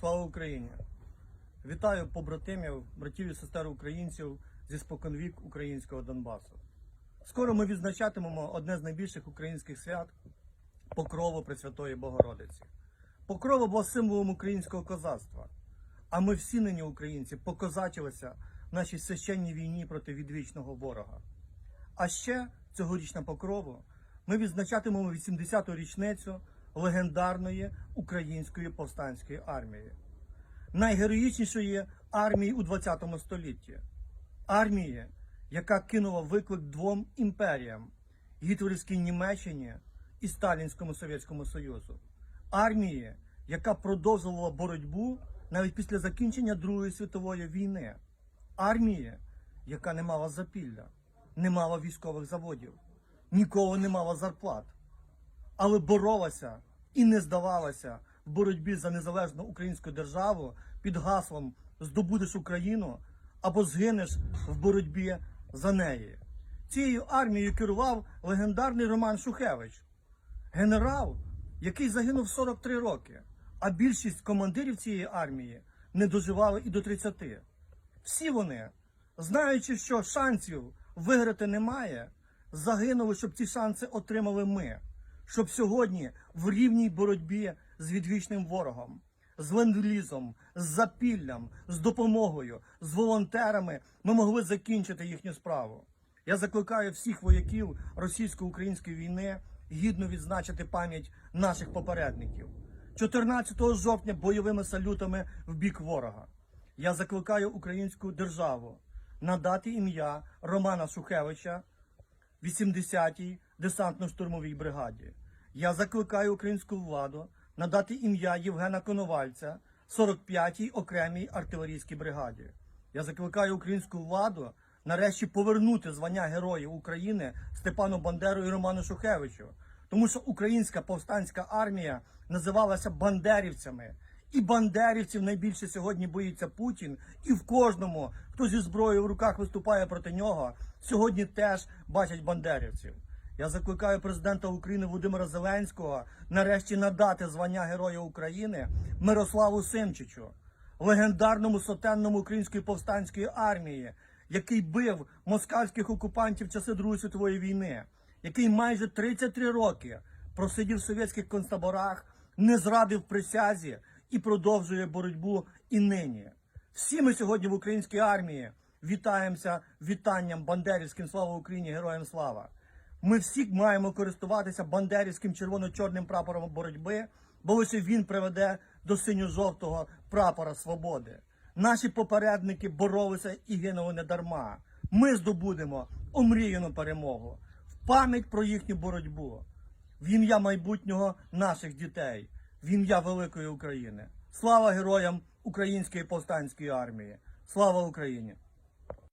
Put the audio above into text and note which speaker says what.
Speaker 1: Слава Україні! Вітаю побратимів, братів і сестер українців зі споконвік українського Донбасу. Скоро ми відзначатимемо одне з найбільших українських свят Покрову Пресвятої Богородиці. Покрова була символом українського козацтва. А ми всі нині українці покозачилися в нашій священній війні проти відвічного ворога. А ще цьогорічна покрову ми відзначатимемо 80-ту річницю легендарної української повстанської армії, найгероїчнішої армії у ХХ столітті, армії, яка кинула виклик двом імперіям гітлерівській Німеччині і Сталінському Совєтському Союзу, армії, яка продовжувала боротьбу навіть після закінчення Другої світової війни, армії, яка не мала запілля, не мала військових заводів, ніколи не мала зарплат, але боролася і не здавалася в боротьбі за незалежну українську державу під гаслом Здобудеш Україну або згинеш в боротьбі за неї. Цією армією керував легендарний Роман Шухевич, генерал, який загинув 43 роки, а більшість командирів цієї армії не доживали і до 30. Всі вони, знаючи, що шансів виграти немає, загинули, щоб ці шанси отримали ми, щоб сьогодні в рівній боротьбі з відвічним ворогом, з ленд-лізом, з запіллям, з допомогою, з волонтерами ми могли закінчити їхню справу. Я закликаю всіх вояків російсько-української війни гідно відзначити пам'ять наших попередників. 14 жовтня бойовими салютами в бік ворога. Я закликаю українську державу надати ім'я Романа Шухевича 80-й десантно-штурмовій бригаді. Я закликаю українську владу надати ім'я Євгена Коновальця 45-й окремій артилерійській бригаді. Я закликаю українську владу нарешті повернути звання Героїв України Степану Бандеру і Роману Шухевичу, тому що українська повстанська армія називалася бандерівцями. І бандерівців найбільше сьогодні боїться Путін, і в кожному, хто зі зброєю в руках виступає проти нього, сьогодні теж бачать бандерівців. Я закликаю президента України Володимира Зеленського нарешті надати звання Героя України Мирославу Симчичу, легендарному сотенному української повстанської армії, який бив москальських окупантів в часи Другої світової війни, який майже 33 роки просидів в совєтських концтаборах, не зрадив присязі і продовжує боротьбу і нині. Всі ми сьогодні в українській армії вітаємося вітанням Бандерівським слава Україні, героям слава. Ми всі маємо користуватися бандерівським червоно-чорним прапором боротьби, бо лише він приведе до синьо-жовтого прапора свободи. Наші попередники боролися і гинули не дарма. Ми здобудемо омріяну перемогу в пам'ять про їхню боротьбу, в ім'я майбутнього наших дітей, в ім'я великої України. Слава героям Української повстанської армії! Слава Україні!